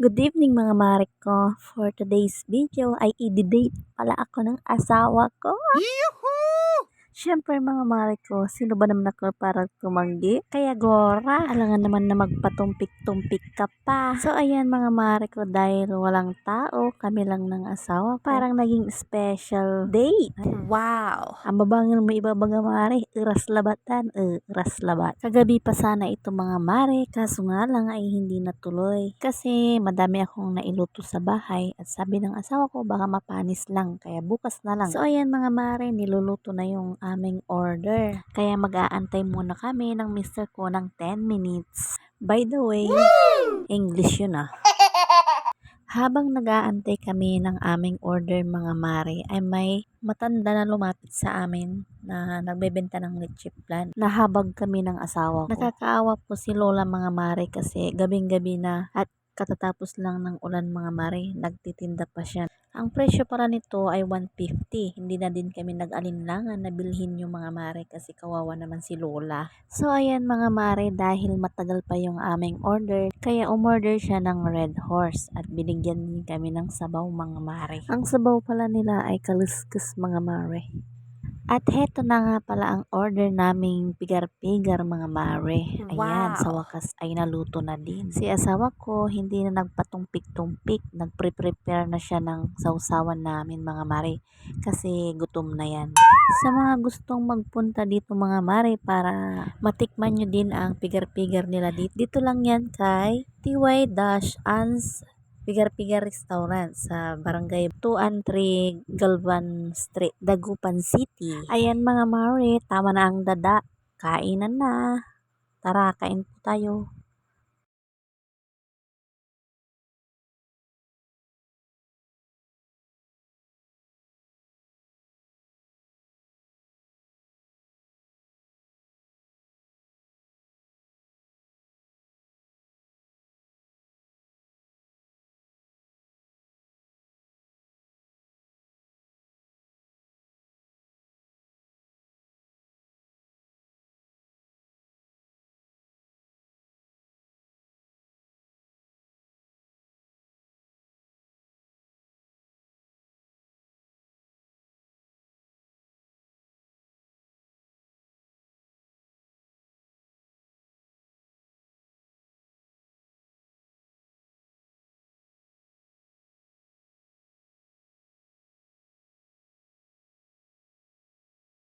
Good evening mga marik ko. For today's video ay i-date pala ako ng asawa ko. Siyempre mga marik ko, sino ba naman ako para tumanggi? Kaya Gora, alangan naman na magpatumpik-tumpik ka pa. So ayan mga marik ko, dahil walang tao, kami lang ng asawa, parang naging special date. Wow! Ang babangil mo ibabaga mare, iras labatan, eh, iras labat. Kagabi pa sana ito mga mare, kaso nga lang ay hindi natuloy. Kasi madami akong nailuto sa bahay at sabi ng asawa ko baka mapanis lang, kaya bukas na lang. So ayan mga mare, niluluto na yung aming order. Kaya mag-aantay muna kami ng mister ko ng 10 minutes. By the way, English yun ah. Habang nag-aantay kami ng aming order mga mare, ay may matanda na lumapit sa amin na nagbebenta ng leche plan. Nahabag kami ng asawa ko. Nakakaawa po si Lola mga mare kasi gabing-gabi na at katatapos lang ng ulan mga mare, nagtitinda pa siya. Ang presyo para nito ay 150. Hindi na din kami nag-alinlangan na bilhin yung mga mare kasi kawawa naman si Lola. So ayan mga mare, dahil matagal pa yung aming order, kaya umorder siya ng Red Horse at binigyan din kami ng sabaw mga mare. Ang sabaw pala nila ay kaluskus mga mare. At heto na nga pala ang order naming pigar-pigar mga mare. Ayan, Wow. sa wakas ay naluto na din. Si asawa ko hindi na nagpatumpik-tumpik, nagpre-prepare na siya ng sausawan namin mga mare kasi gutom na yan. Sa mga gustong magpunta dito mga mare para matikman nyo din ang pigar-pigar nila dito. Dito lang yan kay TY-Ans Pigar-Pigar Restaurant sa Barangay 2 and 3 Galvan Street, Dagupan City. Ayan mga mare, tama na ang dada. Kainan na. Tara, kain po tayo.